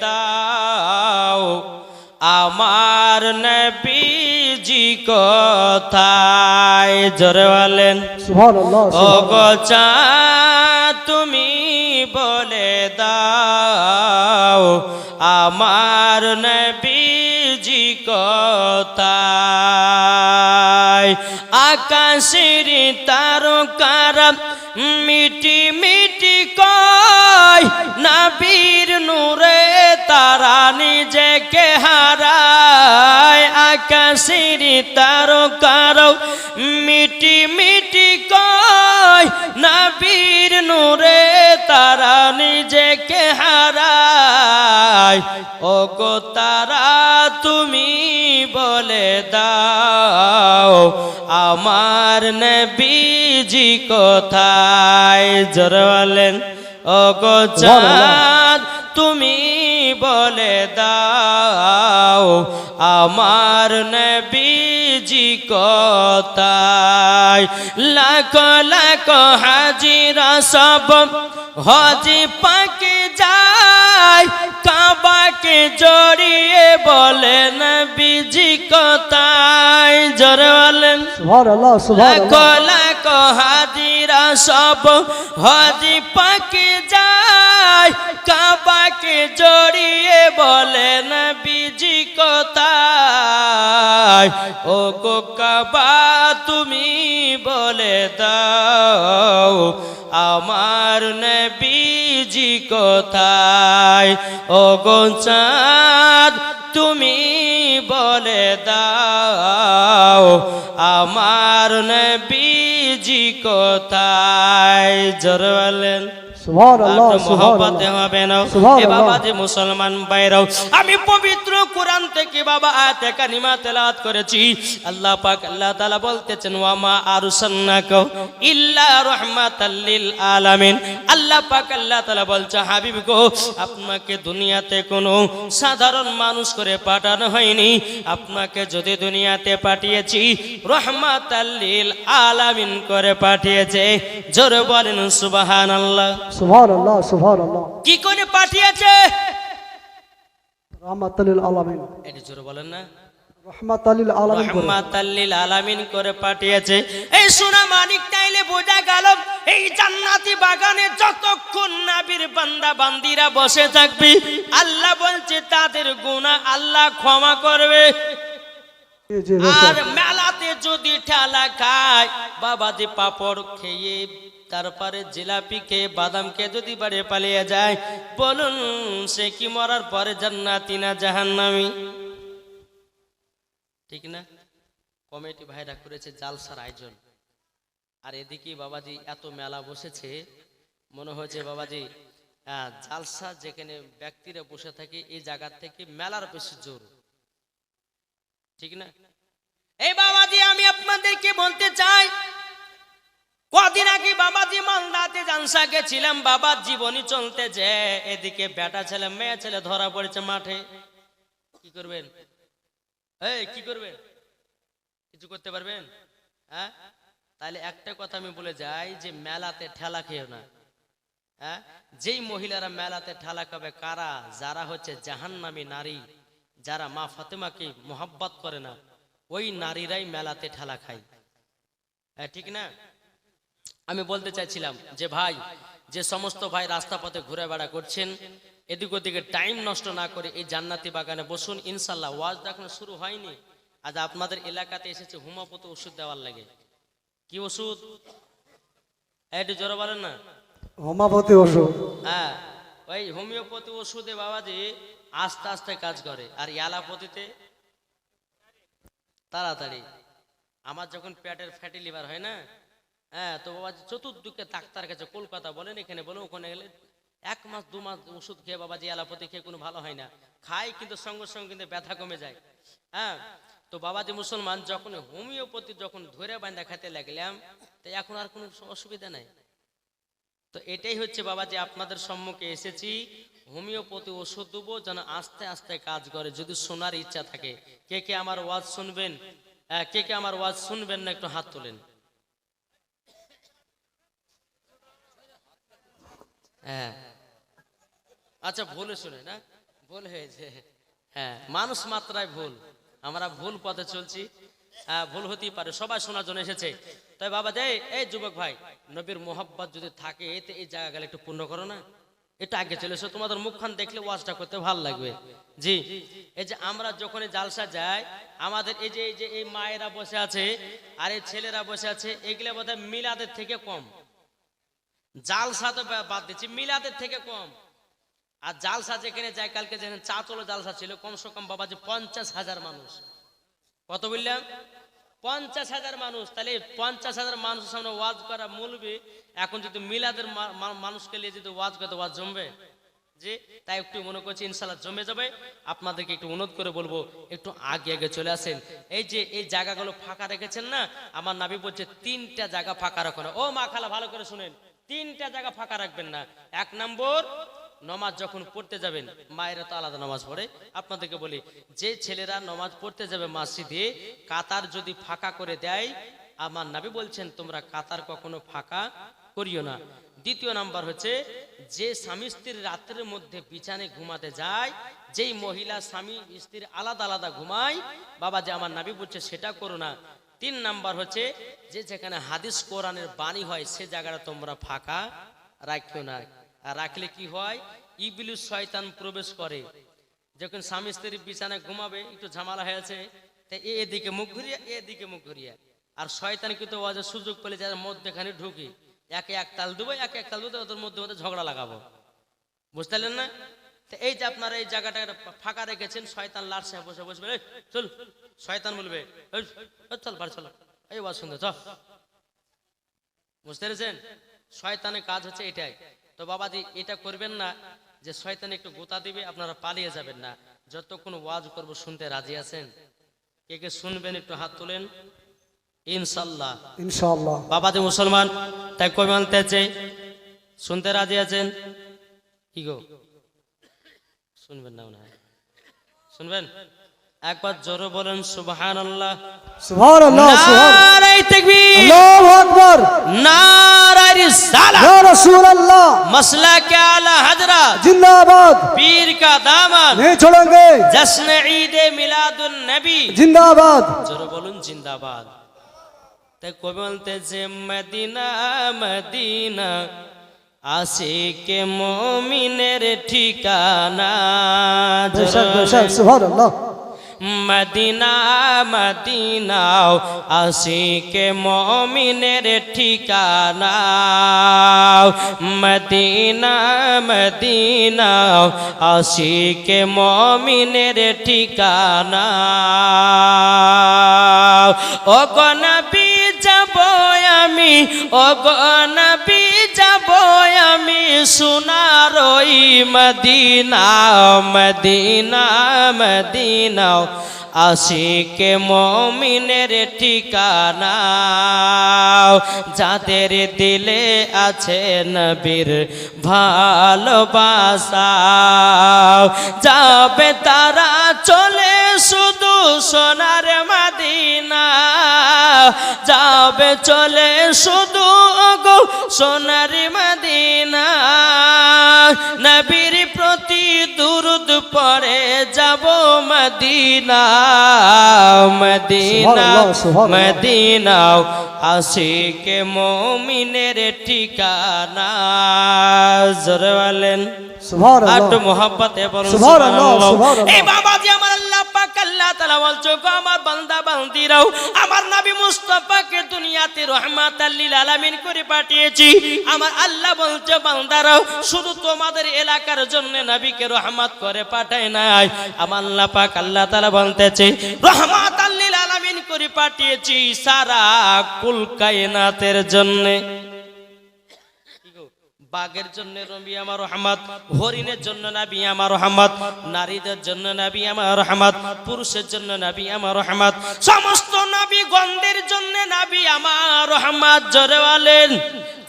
দাও। আমার নবীজি কোথায়? জোরে বলেন। ও গো চাঁদ, তুমি বলে দাও আমার নবীজি কোথায়? আকাশের তারকার মিটি মিটি কয় নবীর আকাশের তারকার মিটি মিটি কয় নবীর নূরে তারা নিজেকে হারায়। ও গো তারা তুমি বলে দাও আমার নবীজি কোথায়? জোর বলেন ও গো চাঁদ তুমি বলে দাও। আমার নবীজি কোথায়? লাখ লাখ হাজিরা সব হজি পাকে যায়। কাবাকে জড়িয়ে বলেন বিজি কোথায়? জোরে বলেন। লাখ লাখ হাজিরা সব হজি পাকে যায়। কাবাকে জড়িয়ে বলেন, বিজি কোথায়? ও গো কাবা, তুমি বলে দাও, আমার নবীজি কোথায়? ও গো চাঁদ, তুমি বলে দাও, আমার নবীজি কোথায়? জোর বলেন। মুসলমান বাইরাও আমি পবিত্র কোরআন থেকে বাবা আয়াতে কানিমা তেলাওয়াত করেছি। আল্লাহ পাক আল্লাহ তাআলা বলতেছেন ওয়ামা আরসালনাকা ইল্লা রাহমাতাল লিল আলামিন। আল্লাহ পাক আল্লাহ তাআলা বলছে হাবিব গো আপনাকে দুনিয়াতে কোনো সাধারণ মানুষ করে পাঠানো হয়নি। আপনাকে যদি দুনিয়াতে পাঠিয়েছি রহমাতাল লিল আলামিন করে পাঠিয়েছে। জোরে বলেন সুবহানাল্লাহ। সুবহানাল্লাহ সুবহানাল্লাহ। কি করে পাঠিয়েছে? রাহমাতাল লিল আলামিন। এটি জোরে বলেন না। রাহমাতাল লিল আলামিন করে। আলামিন করে পাঠিয়েছে। এই সোনা মানিক চাইলে বোঝা গেল এই জান্নাতি বাগানে যতক্ষণ নাবির বান্দা বান্দিরা বসে থাকবে আল্লাহ বলছে তাদের গুনাহ আল্লাহ ক্ষমা করবে। আর মেলাতে যদি ঠেলা খায় বাবা যে পাপড় খেয়ে তারপরে জিলাপি খেয়ে বাদাম খেয়ে যদি বাড়ি পালিয়ে যায়, বলুন সে কি মরার পরে জান্নাতি না জাহান্নামি? ঠিক না? কমিটি ভাইরা করেছে জালসার আয়োজন। আর এদিকে বাবাজি এত মেলা বসেছে, মনে হয়েছে বাবাজি জালসা যেখানে ব্যক্তিরা বসে থাকে, এই জায়গা থেকে মেলার বেশি জোর। ঠিক না? এই বাবাজি, আমি আপনাদেরকে বলতে চাই কদিন আগে বাবাজি মালদাতে জানসা গেছিলাম বাবার জীবনী চলতে যে এদিকে বেটা ছেলে, মেয়ে ছেলে ধরা পড়েছে মাঠে। কি করবেন? কি করবেন? কিছু করতে পারবেন? হ্যাঁ? তাহলে একটা কথা আমি বলে যাই যে মেলাতে ঠেলা খেয়েও না। হ্যাঁ? যেই মহিলারা মেলাতে ঠেলা খাবে কারা? যারা হচ্ছে জাহান্নামী নারী, যারা মা ফাতেমাকে মোহাব্বত করে না, ওই নারীরাই মেলাতে ঠেলা খায়। হ্যাঁ ঠিক না? আমি বলতে চাইছিলাম যে ভাই যে সমস্ত ভাই রাস্তা পথে ঘুরে বেড়া করছেন এদিক ওদিকে টাইম নষ্ট না করে এই জান্নাতি বাগানে বসুন ইনশাল্লাহ ওয়াজ এখন শুরু হয়নি। আজ আপনাদের এলাকাতে এসেছে হুমাপতি ওষুধ দেওয়ার লাগে। কি ওষুধ? একটু জোরে বলেন না। হোমিওপ্যাথি ওষুধ। হ্যাঁ ওই হোমিওপ্যাথি ওষুধে বাবাজি আস্তে আস্তে কাজ করে আর অ্যালাপতিতে তাড়াতাড়ি। আমার যখন পেটের ফ্যাটি লিভার হয় না হ্যাঁ তো বাবাজি চতুর্দিকে ডাক্তার কাছে কলকাতা বলেন এখানে বলেন ওখানে গেলে এক মাস দু মাস ওষুধ খেয়ে বাবাজি অ্যালাপতি খেয়ে কোনো ভালো হয় না। খাই কিন্তু সঙ্গে সঙ্গে কিন্তু ব্যথা কমে যায়। হ্যাঁ তো বাবাজি মুসলমান যখন হোমিওপ্যাথি যখন ধরে বান্ধা খেতে লাগলাম তো এখন আর কোনো অসুবিধা নাই। তো এটাই হচ্ছে বাবা যে আপনাদের সম্মুখে এসেছি। হোমিওপ্যাথি ওষুধ দেবো যেন আস্তে আস্তে কাজ করে যদি শোনার ইচ্ছা থাকে। কে কে আমার ওয়াজ শুনবেন? আহ, কে কে আমার ওয়াজ শুনবেন না একটু হাত তোলেন। হ্যাঁ। আচ্ছা ভুলে শুনে, না? ভুল হয়েছে হ্যাঁ মানুষ মাত্রায় ভুল। আমরা ভুল পথে চলছি। হ্যাঁ ভুল হতেই পারে, সবাই শোনার জন্য এসেছে। তাই বাবা দে এই যুবক ভাই, নবীর মোহাব্বত যদি থাকে, এতে এই জায়গা গেলে একটু পূর্ণ করো না। এটা আগে চলে এসো, তোমাদের মুখখান দেখলে ওয়াজটা করতে ভালো লাগবে। জি। এই যে আমরা যখন এই জালসা যাই, আমাদের এই যে এই যে, এই মায়েরা বসে আছে আর এই ছেলেরা বসে আছে, এগুলো বোধহয় মিলাদের থেকে কম। জালসা তো বাদ দিচ্ছি, মিলাদের থেকে কম। আর জালসা যেখানে যায়, কালকে যেখানে চাতলো জালসা ছিল, কমসে কম বাবা যে পঞ্চাশ হাজার মানুষ। কত বললাম? পঞ্চাশ হাজার মানুষ। তাহলে পঞ্চাশ হাজার মানুষের সামনে ওয়াজ করা মূলবি। এখন যদি মিলাদের মানুষকে নিয়ে যদি ওয়াজ করতে, ওয়াজ জমবে? যে তাই একটু মনে করছি ইনশাল্লাহ জমে যাবে। আপনাদেরকে একটু অনুরোধ করে বলব, একটু আগে আগে চলে আসেন। এই যে, এই জায়গাগুলো ফাঁকা রেখেছেন না? আমার নাবি বলছে, তিনটা জায়গা ফাঁকা রাখো না। ও মা খালা, ভালো করে শুনেন। তিনটা জায়গা ফাঁকা রাখবেন না। এক নম্বর, নমাজ যখন পড়তে যাবেন, মায়েরা তো আলাদা নামাজ পড়ে। আপনাদেরকে বলি, যে ছেলেরা নমাজ পড়তে যাবে মসজিদে, কাতার যদি ফাঁকা করে দেয়, আমার নাবি বলছেন, তোমরা কাতার কখনো ফাঁকা করিও না। দ্বিতীয় নাম্বার হচ্ছে, যে স্বামী স্ত্রীর রাত্রের মধ্যে বিছানে ঘুমাতে যায়, যেই মহিলা স্বামী স্ত্রীর আলাদা আলাদা ঘুমায়, বাবা যে আমার নাবি বলছে সেটা করো না। তিন নাম্বার হচ্ছে, যে যেখানে হাদিস কোরআনের বাণী হয়, সে জায়গাটা তোমরা ফাঁকা রাখিও না। রাখলে কি হয়? ইবলিস শয়তান প্রবেশ করে। যখন স্বামী স্ত্রী বিছানায় ঘুমাবে, একটু ঝামেলা হয়েছে তাই এদিকে মুখ ঘুরিয়া এদিকে মুখ ঘুরিয়া। আর শয়তান কিন্তু ওয়াজের সুযোগ পেলে যারা মধ্যেখানে ঢুকি, একে এক তাল দেবো একে এক তাল দেবো ওদের মধ্যে মধ্যে ঝগড়া লাগাবো। বুঝতে পারলেন না? এই যে আপনারা এই জায়গাটা ফাঁকা রেখেছেন শয়তান লাট সাহেব বসে বসবে। চল শয়তান বলবে "এই, এই, চল বাড়ি চল। এই ওয়াজ শুনতে চল। বুঝতে পেরেছেন? শয়তানের কাজ হচ্ছে এটাই। তো বাবাজি এটা করবেন না যে শয়তান একটু গোতা দিবে আপনারা পালিয়ে যাবেন না। যতক্ষণ ওয়াজ করব শুনতে রাজি আছেন? কে কে শুনবেন একটু হাত তোলেন। ইনশাল্লাহ ইনশাআল্লাহ। বাবাজি মুসলমান তাই কই মানতে চাই? শুনতে রাজি আছেন? কি গো? শুনবেন না মনে হয় শুনবেন একবার জোরে বলেন সুবহান আল্লাহ সুবহানাল্লাহ সুবহান নারাই তাকবীর আল্লাহু আকবার নারাই রিসালা ইয়া রাসূলুল্লাহ मसला के आला हजरा जिंदाबाद पीर का दामन नहीं छोड़ेंगे जश्न ईद मिलादुन नबी जिंदाबाद জোরে বলুন জিন্দাবাদ তাই কবি বলতেছে মদিনা মদিনা আশিক মমিনের ঠিকানা মদিনা মদিনাও আশিক মমিনের ঠিকানা মদিনা মদিনাও আশিক মমিনের ঠিকানা ও গনবি যাব আমি ও গন সোনার ওই মদিনা মদিনা মদিনাও আশিকে মমিনের ঠিকানা। যাদের দিলে আছে নবীর ভালোবাসা। যাবে তারা চলে শুধু সোনার মাদিনা। যাবে চলে শুধু গো সোনারি মদিনা। নবীর প্রতি দুরুদ পরে যাব মদিনা। মদিনা মদিনা আসি কে মমিনের ঠিকানা। জোরে বলেন। আট মোহাম্মত এই বাবাজি আমার আল্লাহ আল্লাহ বলছো আমার বান্দা বান্দিরাও, আমার দুনিয়াতে আলামিন করে পাঠিয়েছি। আমার আল্লাহ বলছে, বান্দারাও, শুধু তোমাদের এলাকার জন্য নবীকে রহমত করে পাঠায় নাই। আমার আল্লাহ পাক আল্লাহ তাআলা বলতেছে, রহমাতাল লিল আলামিন করে পাঠিয়েছি সারা কুল কায়নাতের জন্য। বাঘের জন্য নবী আমার রহমত হরিণের জন্য নাবি আমার রহমত নারীদের জন্য নাবি আমার রহমত পুরুষের জন্য নাবি আমার রহমত সমস্ত নবী গন্ধের জন্য নবী আমার রহমত জোরে বলেন।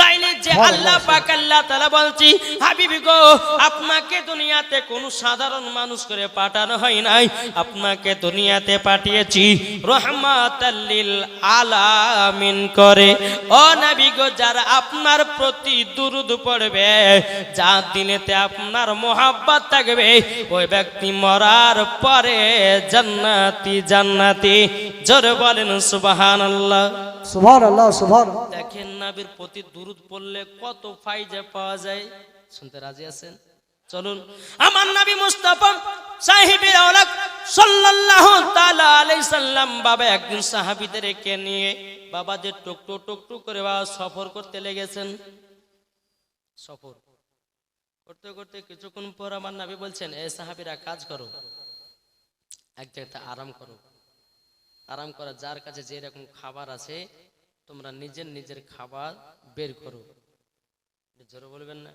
তাইলে যে আল্লাহ পাক আল্লাহ তাআলা বলছি হাবিবি গো আপনাকে দুনিয়াতে কোনো সাধারণ মানুষ করে পাঠানো হয় নাই আপনাকে দুনিয়াতে পাঠিয়েছি রহমাতাল্লিল আলামিন করে। ও নবী গো যারা আপনার প্রতি দুরুদ পড়বে যা দিনেতে আপনার মোহাব্বত থাকবে ওই ব্যক্তি মরার পরে জান্নাতি জান্নাতি। জোরে বলেন সুবহানাল্লাহ। সুভার আল্লাহ সুভার দেখেন নবীর প্রতি দুরুদ পড়লে কত ফায়দা পাওয়া যায়। শুনতে রাজি আছেন? চলুন। আমার নবী মুস্তাফা সাহেবের আওলাদ সাল্লাল্লাহু তাআলা আলাইহি সাল্লাম বাবা একদিন সাহাবীদেরকে নিয়ে বাবা যে টুকটু টুকটু করে বাবা সফর করতে লেগেছেন। সফর। করতে করতে কিছুক্ষণ পর আমার নবী বলছেন এ সাহাবিরা কাজ করো। এক জায়গাতে আরাম করো। আরাম করা যার কাছে যে রকম খাবার আছে তোমরা নিজের নিজের খাবার বের করো। জোরে বলবেন না?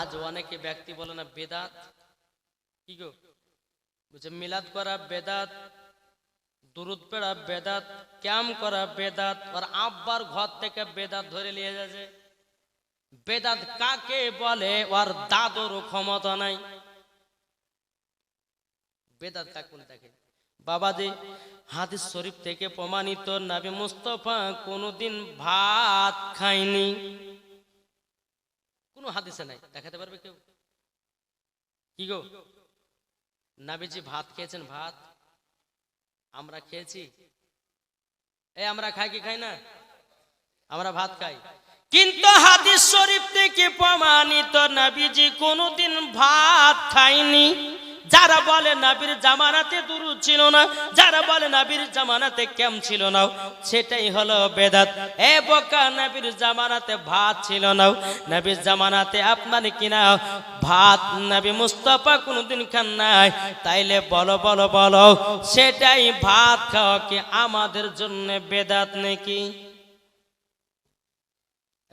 আজ অনেকে ব্যক্তি বলে না বেদাত। কি গো? বুঝে মিলাদ করা বেদাত দুরুদ পেড়া বেদাত, ক্যাম করা বেদাত, আর আব্বার ঘর থেকে বেদাত ধরে নিয়ে যাচ্ছে। বেদাত কাকে বলে? ওর দাদরও ক্ষমতা নাই। বেদাত কাকে বলে দেখে? বাবাজি, হাদিস শরীফ থেকে প্রমাণিত, নবী মুস্তফা কোনোদিন ভাত খায়নি। কোনো হাদিসে নাই, দেখাতে পারবে কেউ? কি গো? নাবিজি ভাত খেয়েছেন ভাত? আমরা খেয়েছি? এই আমরা খাই কি খাই না? আমরা ভাত খাই। কিন্তু হাদিস শরীফ থেকে প্রমাণিত নাবিজি কোনোদিন ভাত খায়নি। যারা বলে নাবির জামানাতে দুরু ছিল না, যারা বলে নাবির জামানাতে কেম ছিল না, সেটাই হলো বেদাত। এ বোকা, নাবির জামানাতে ভাত ছিল না। নবীর জামানাতে আপনার কিনা ভাত? নবী মুস্তফা কোনোদিন খান নাই। তাইলে বলো বলো বলো, সেটাই ভাত খাওয়া কি আমাদের জন্য বেদাত নাকি?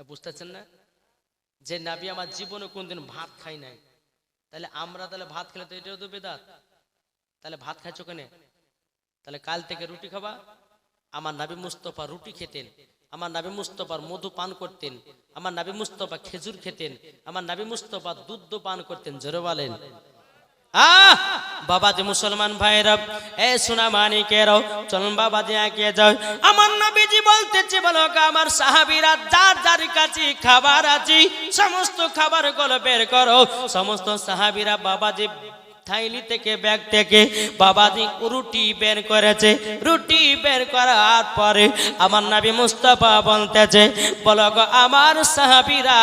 বুঝতেছেন না? যে নাবি আমার জীবনে কোনদিন ভাত খাই নাই। তাহলে আমরা তাহলে ভাত খেলে তো এটাও তো বেদাত। তাহলে ভাত খাইছো কেন? তাহলে কাল থেকে রুটি খাবা। আমার নাবি মুস্তফা রুটি খেতেন। আমার নাবি মুস্তফার মধু পান করতেন। আমার নাবি মুস্তফা খেজুর খেতেন। আমার নাবি মুস্তফা দুধ পান করতেন। জোরে বলেন। আহ! বাবাজি মুসলমান ভাইরা, এ সোনা মানি কেরো চলুন বাবাজি কে যাও। আমার নবীজি বলতেছে, বলো আমার সাহাবীরা, যার যার কাছে খাবার আছে, সমস্ত খাবারগুলো বের করো। সমস্ত সাহাবীরা বাবাজি থাইলি থেকে ব্যাগ থেকে বাবাজি রুটি বের করেছে। রুটি বের করার পরে আমার নাবি মুস্তাফা বলতেছে, বলো আমার সাহাবীরা,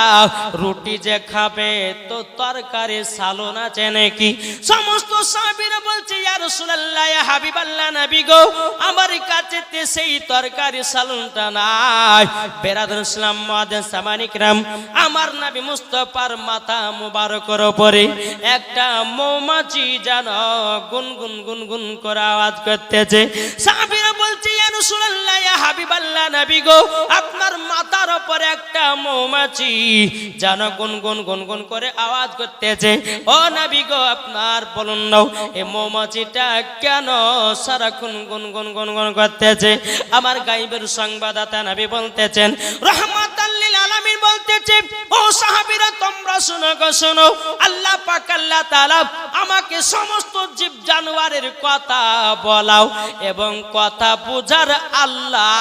রুটি যে খাবে তো তরকারি সালন আছে নাকি? সমস্ত সাহাবীরা বলছে, ইয়া রাসূলুল্লাহ, ইয়া হাবিবাল্লাহ নবী গো, আমার কাছে সেই তরকারি সালনটা নাই। বেরাদুল ইসলাম মুআদ্দিন সামানিকরাম আমার নবী মুস্তফার মাথা মুবারকের উপরে একটা মৌমাছি যেন গুনগুন গুনগুন করে আওয়াজ করতেছে। বলছে আপনার মাথার উপরে একটা মৌমাছি। যেন গুনগুন গুনগুন করে আওয়াজ করতেছে। ও গো, আপনার বলুন নাও মৌমাছিটা কেন সারাক্ষণ গুনগুন গুনগুন করতেছে? আমার গাইবের সংবাদদাতা নবী বলতেছেন রহমাতাল্লিল বলতেছে, ও সাহাবীরা শুনো গো শুনো। আল্লাহ পাক আল্লাহ তাআলা আমাকে সমস্ত জীব জানোয়ারের কথা বলাও এবং কথা বুঝার আল্লাহ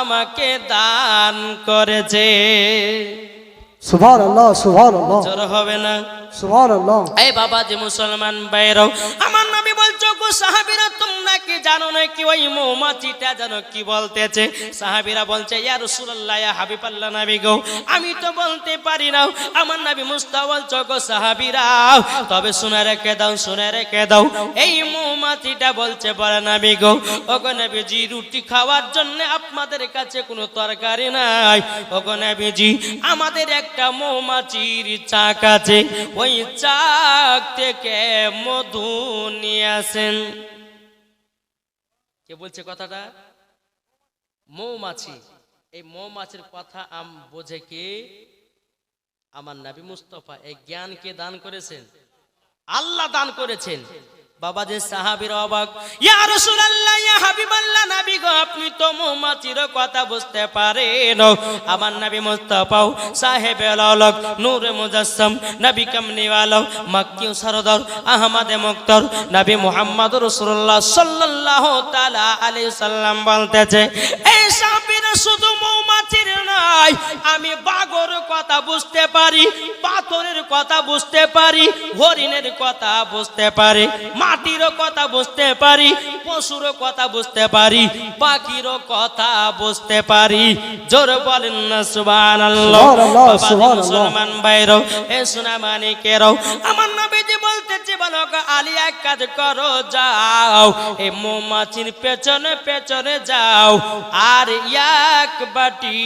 আমাকে দান করেছে। সুভার আল্লাহ জোর হবে না? এই বলছো আমি তো বলতে পারি না। আমার মুস্তা বলছো গো তবে শুনে রেখে দাও, শুনে রেখে দাও। এই মৌমাছিটা বলছে, বলে নবী গো, ওগো নবীজি রুটি খাওয়ার জন্য আপনাদের কাছে কোনো তরকারি নাই। ওগো নবীজি, আমাদের একটা মৌমাছির চাক আছে, ওই চাক থেকে মধু নিয়ে আসেন। কে বলছে কথাটা? মৌমাছি। এই মৌমাছির কথা আম বোঝে কি? আমার নাবি মুস্তফা এই জ্ঞানকে দান করেছেন। আল্লাহ দান করেছেন। বাবাজি সাহাবীর অবাক, ইয়া রাসূলুল্লাহ, ইয়া হাবিবাল্লাহ, নবী গো, আপনি তো মৌমাছির কথা বুঝতে পারেন। আমার নবী মুস্তাফা সাহেব আলক, নূর মুজাসসাম, নবী কামনিওয়ালা মক্কি সরদার, আহমদ মুক্তর, নবী মুহাম্মদ রাসূলুল্লাহ সাল্লাল্লাহু তাআলা আলাইহি সাল্লাম বলতেছে, এই সাহাবীরা শুধু মৌমাছির নয় আমি বাগর কথা বুঝতে পারি পাথরের কথা বুঝতে পারি হরিণের কথা বুঝতে পারি মাটির কথা বুঝতে পারি পশুর কথা বুঝতে পারি পাখির কথা বুঝতে পারি। জোর বলেন না সুবহানাল্লাহ। মুসলমান ভাইরও এ সোনা মানিকেরও। আমার নবীজি বলতেছে বালক আলী এক কাজ করো যাও। এ মৌমাছির পেছনে পেছনে যাও। আর এক বাটি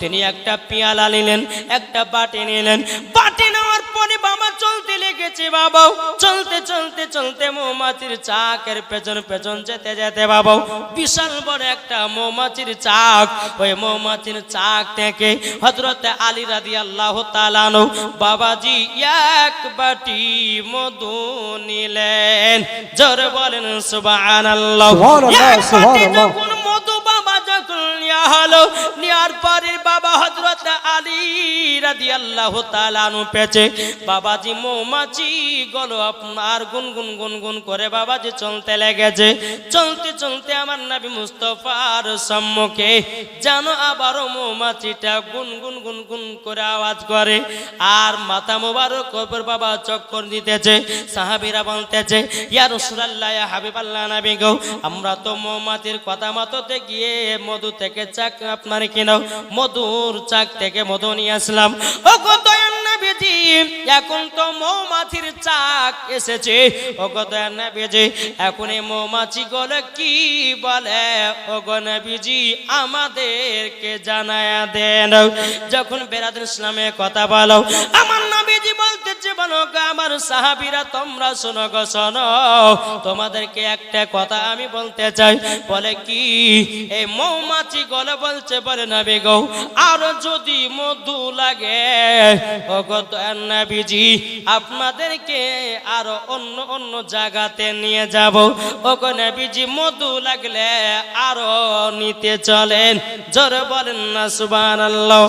তিনি একটা পিয়ালা নিলেন, একটা বাটি নিলেন। বাটি নেওয়ার পরে বাবা চলতে লেগেছে বাবা। চলতে চলতে চলতে মৌমাছির চাকের পেছন পেছন যেতে যেতে বাবা, বিশাল বড় একটা মৌমাছির চাক। ওই মৌমাছির চাক থেকে হজরতে আলী রাদি আল্লাহ তালানো বাবাজি এক বাটি মধু নিলেন। জোরে বলেন সুবাহ আল্লাহ সুবহানাল্লাহ, সুবহানাল্লাহ। নেওয়া হলো নেওয়ার পরে বাবা হজরত আলী আল্লাহ পেছে বাবাজি মৌমাছি গলো আপনার গুনগুন গুনগুন করে বাবাজি চলতে লেগেছে। চলতে চলতে আমার নবী মুস্তফার সম্মুখে আবারও মৌমাছিটা গুনগুন গুনগুন করে আওয়াজ করে। আর মাথা মোবারক বাবা চক্কর দিতেছে, সাহাবীরা বলতেছে, ইয়া রাসূলুল্লাহ হাবিবাল্লাহ, নবী গো, আমরা তো মৌমাছির কথা মতোতে গিয়ে মধু থেকে চাক আপনার কিনাও মধুর চাক থেকে মধু নিয়ে আসলাম। ও দয়াল এখন তো মৌমাছির চাক এসেছে। ও দয়াল নবীজি এখন এই মৌমাছি গুলো কি বলে? ও নবীজি, আমাদেরকে জানায়া দেন। যখন বেরাদুল ইসলামে কথা বলো, আমার নবীজি বলো গো আমার সাহাবীরা, তোমরা শোনো গো, শোনো। তোমাদেরকে একটা কথা আমি বলতে চাই। বলে কি, এই মৌমাছি গলে বলছে বলে নবী গো, আর যদি মধু লাগে দয়াল আপনাদেরকে আরও অন্য অন্য জায়গাতে নিয়ে যাব। ও গো নবীজি, মধু লাগলে আরও নিতে চলেন। জোরে বলেন না, সুবহানাল্লাহ।